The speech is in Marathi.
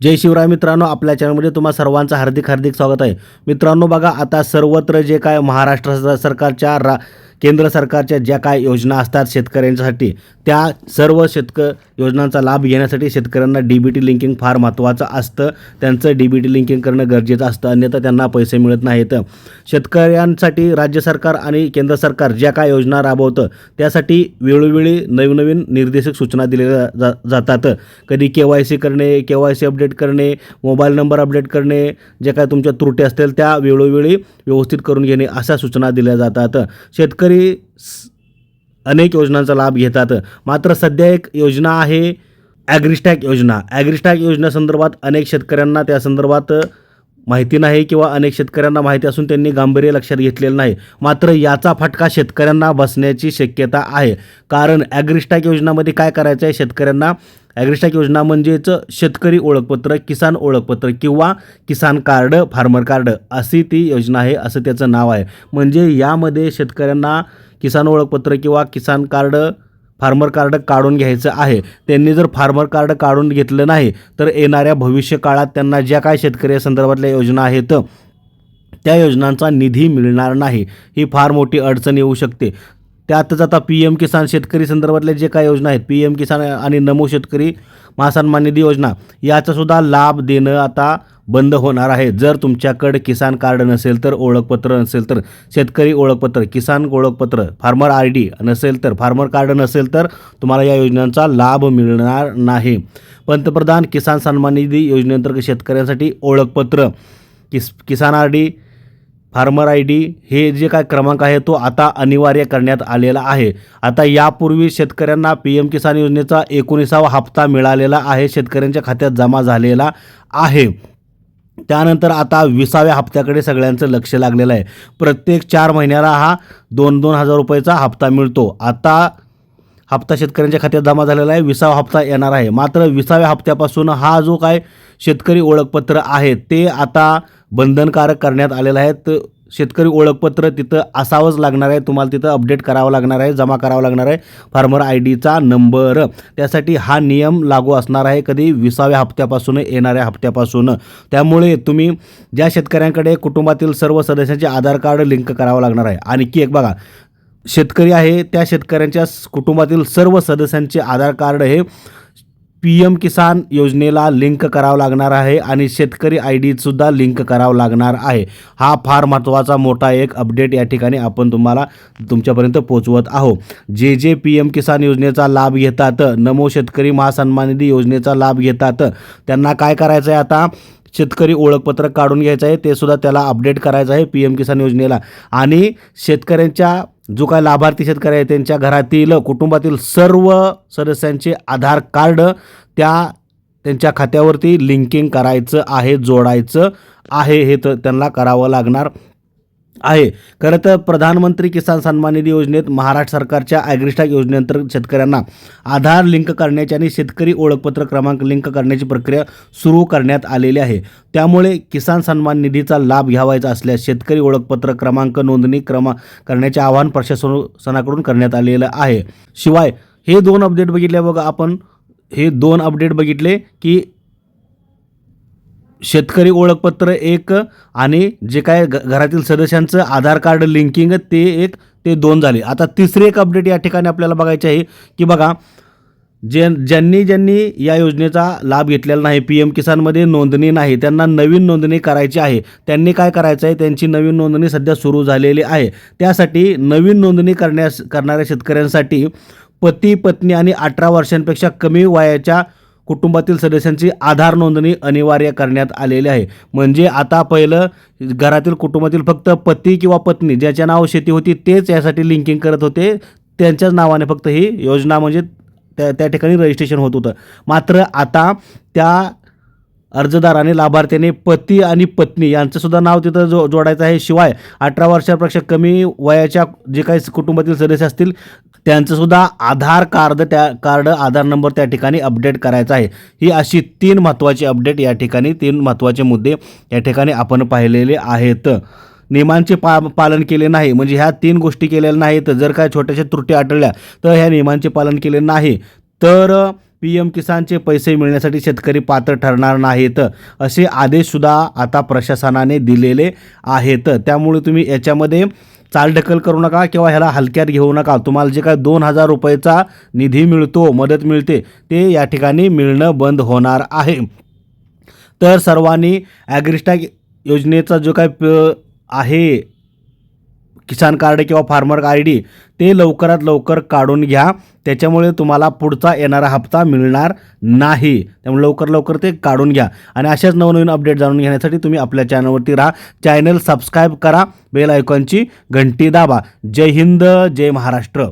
जय शिवराय मित्रांनो आपल्या चॅनलमध्ये तुम्हा सर्वांचं हार्दिक हार्दिक स्वागत आहे. मित्रांनो बघा आता सर्वत्र जे काय महाराष्ट्र सरकारच्या रा केंद्र सरकारच्या ज्या काय योजना असतात शेतकऱ्यांसाठी त्या सर्व शेतक योजनांचा लाभ घेण्यासाठी शेतकऱ्यांना डी बी टी लिंकिंग फार महत्त्वाचं असतं. त्यांचं डी बी टी लिंकिंग करणं गरजेचं असतं. अन्यथा त्यांना पैसे मिळत नाहीत. शेतकऱ्यांसाठी राज्य सरकार आणि केंद्र सरकार ज्या काय योजना राबवतं त्यासाठी वेळोवेळी नवनवीन निर्देशक सूचना दिलेल्या जा जातात. कधी के वाय सी करणे के वाय सी अपडेट करणे मोबाईल नंबर अपडेट करणे ज्या काय तुमच्या त्रुटी असतील त्या वेळोवेळी व्यवस्थित करून घेणे अशा सूचना दिल्या जातात. शेतकरी स- अनेक योजनांचा लाभ घेतात. मात्र सध्या एक योजना आहे ॲग्रिस्टॅक योजना. ॲग्रिस्टॅक योजनेसंदर्भात अनेक शेतकऱ्यांना त्या संदर्भात माहिती नाही किंवा अनेक शेतकऱ्यांना माहिती असून त्यांनी गांभीर्य लक्षात घेतलेलं नाही. मात्र याचा फटका शेतकऱ्यांना बसण्याची शक्यता आहे. कारण ॲग्रिस्टॅक योजनामध्ये काय करायचं आहे शेतकऱ्यांना ॲग्रिस्टॅक योजना म्हणजेच शेतकरी ओळखपत्र किसान ओळखपत्र किंवा किसान कार्ड फार्मर कार्ड अशी ती योजना आहे असं त्याचं नाव आहे. म्हणजे यामध्ये शेतकऱ्यांना किसान ओळखपत्र किंवा किसान कार्ड फार्मर कार्ड काढून घ्यायचं आहे. त्यांनी जर फार्मर कार्ड काढून घेतलं नाही तर येणाऱ्या भविष्य काळात त्यांना ज्या काय शेतकरी संदर्भातल्या योजना आहेत त्या योजनांचा निधी मिळणार नाही. ही फार मोठी अडचण येऊ शकते. त्यातच आता पी एम किसान शेतकरी संदर्भातल्या जे काय योजना आहेत पी एम किसान आणि नमो शेतकरी महासन्मान निधी योजना याचासुद्धा लाभ देणं आता बंद होणार आहे. जर तुमच्याकडे किसान कार्ड नसेल तर ओळखपत्र नसेल तर शेतकरी ओळखपत्र किसान ओळखपत्र फार्मर आय डी नसेल तर फार्मर कार्ड नसेल तर तुम्हाला या योजनांचा लाभ मिळणार नाही. पंतप्रधान किसान सन्मान निधी योजनेअंतर्गत शेतकऱ्यांसाठी ओळखपत्र किस Kisan R D farmer I D हे जे काय क्रमांक आहे तो आता अनिवार्य करण्यात आलेला आहे. आता यापूर्वी शेतकऱ्यांना पी एम किसान योजनेचा एकोणीसावा हप्ता मिळालेला आहे शेतकऱ्यांच्या खात्यात जमा झालेला आहे. त्यानंतर आता विसाव्या हप्त्याकडे सगळ्यांचं लक्ष लागलेलं आहे. प्रत्येक चार महिन्याला हा दोन दोन हजार रुपयाचा हप्ता मिळतो. आता हप्ता शेतकऱ्यांच्या खात्यात जमा झालेला आहे विसावा हप्ता येणार आहे. मात्र विसाव्या हप्त्यापासून हा जो काय शेतकरी ओळखपत्र आहे ते आता बंधनकारक करण्यात आलेलं आहे. तर शेतकरी ओळखपत्र तिथं असावंच लागणार आहे. तुम्हाला तिथं अपडेट करावं लागणार आहे जमा करावं लागणार आहे. फार्मर आय डीचा नंबर. त्यासाठी हा नियम लागू असणार आहे. कधी विसाव्या हप्त्यापासून येणाऱ्या हप्त्यापासून. त्यामुळे तुम्ही ज्या शेतकऱ्यांकडे कुटुंबातील सर्व सदस्यांचे आधार कार्ड लिंक करावं लागणार आहे. आणखी एक बघा शेतकरी आहे. त्या शेतकऱ्यांच्या कुटुंबातील सर्व सदस्यांचे आधार कार्ड हे पी एम किसान योजनेला लिंक करावं लागणार आहे आणि शेतकरी आय डीसुद्धा लिंक करावं लागणार आहे. हा फार महत्त्वाचा मोठा एक अपडेट या ठिकाणी आपण तुम्हाला तुमच्यापर्यंत पोचवत आहो जे जे पी एम किसान योजनेचा लाभ घेतात नमो शेतकरी महासन्मान निधी योजनेचा लाभ घेतात त्यांना काय करायचं आहे आता? शेतकरी ओळखपत्र काढून घ्यायचं आहे ते सुद्धा त्याला अपडेट करायचं आहे पी एम किसान योजनेला. आणि शेतकऱ्यांच्या जो काय लाभार्थी शेतकरी आहे त्यांच्या घरातील कुटुंबातील सर्व सदस्यांचे आधार कार्ड त्या त्यांच्या खात्यावरती लिंकिंग करायचं आहे जोडायचं आहे हे तर त्यांना करावं लागणार. आहे. खरं तर प्रधानमंत्री किसान सन्मान निधी योजनेत महाराष्ट्र सरकारच्या ॲग्रिस्टॅक योजनेअंतर्गत शेतकऱ्यांना आधार लिंक करण्याची आणि शेतकरी ओळखपत्र क्रमांक लिंक करण्याची प्रक्रिया सुरू करण्यात आलेली आहे. त्यामुळे किसान सन्मान निधीचा लाभ घ्यावायचा असल्यास शेतकरी ओळखपत्र क्रमांक नोंदणी क्रमा करण्याचे आवाहन प्रशासनाकडून करण्यात आलेलं आहे. शिवाय हे दोन अपडेट बघितले बघा आपण. हे दोन अपडेट बघितले की शेतकरी ओळखपत्र एक आणि जे काय घ घरातील सदस्यांचं आधार कार्ड लिंकिंग ते एक ते दोन झाले. आता तिसरे एक अपडेट या ठिकाणी आपल्याला बघायचे आहे की बघा जे ज्यांनी ज्यांनी या योजनेचा लाभ घेतलेला नाही पी एम किसानमध्ये नोंदणी नाही त्यांना नवीन नोंदणी करायची आहे. त्यांनी काय करायचं आहे? त्यांची नवीन नोंदणी सध्या सुरू झालेली आहे. त्यासाठी नवीन नोंदणी करण्यास करणाऱ्या शेतकऱ्यांसाठी पती पत्नी आणि अठरा वर्षांपेक्षा कमी वयाच्या कुटुंबातील सदस्यांची आधार नोंदणी अनिवार्य करण्यात आलेली आहे. म्हणजे आता पहिलं घरातील कुटुंबातील फक्त पती किंवा पत्नी ज्याच्या नाव शेती होती तेच यासाठी लिंकिंग करत होते. त्यांच्याच नावाने फक्त ही योजना म्हणजे त्या त्या ठिकाणी रजिस्ट्रेशन होत होतं. मात्र आता त्या अर्जदाराने लाभार्थ्याने पती आणि पत्नी यांचंसुद्धा नाव तिथं जो जोडायचं आहे. शिवाय अठरा वर्षापेक्षा कमी वयाच्या जे काही कुटुंबातील सदस्य असतील त्यांचंसुद्धा आधार कार्ड त्या कार्ड आधार नंबर त्या ठिकाणी अपडेट करायचा आहे. ही अशी तीन महत्त्वाची अपडेट या ठिकाणी तीन महत्त्वाचे मुद्दे या ठिकाणी आपण पाहिलेले आहेत. नियमांचे पा पालन केले नाही म्हणजे ह्या तीन गोष्टी केलेल्या नाहीत. जर काय छोट्याशा त्रुटी आढळल्या तर ह्या नियमांचे पालन केले नाही. तर पी एम किसानचे पैसे मिळण्यासाठी शेतकरी पात्र ठरणार नाहीत असे आदेशसुद्धा आता प्रशासनाने दिलेले आहेत. त्यामुळे तुम्ही याच्यामध्ये चालढकल करू नका किंवा ह्याला हलक्यात घेऊ नका. तुम्हाला जे काय दोन हजार रुपयेचा निधी मिळतो मदत मिळते ते या ठिकाणी मिळणं बंद होणार आहे. तर सर्वांनी ॲग्रिस्टॅग योजनेचा जो काय प आहे किसान कार्ड किंवा फार्मर आय डी ते लवकरात लवकर काढून घ्या. त्याच्यामुळे तुम्हाला पुढचा येणारा हप्ता मिळणार नाही. त्यामुळे लवकर लवकर ते काढून घ्या. आणि अशाच नवनवीन अपडेट जाणून घेण्यासाठी तुम्ही आपल्या चॅनलवरती राहा. चॅनल सबस्क्राईब करा. बेल आयकॉनची घंटी दाबा. जय हिंद जय महाराष्ट्र.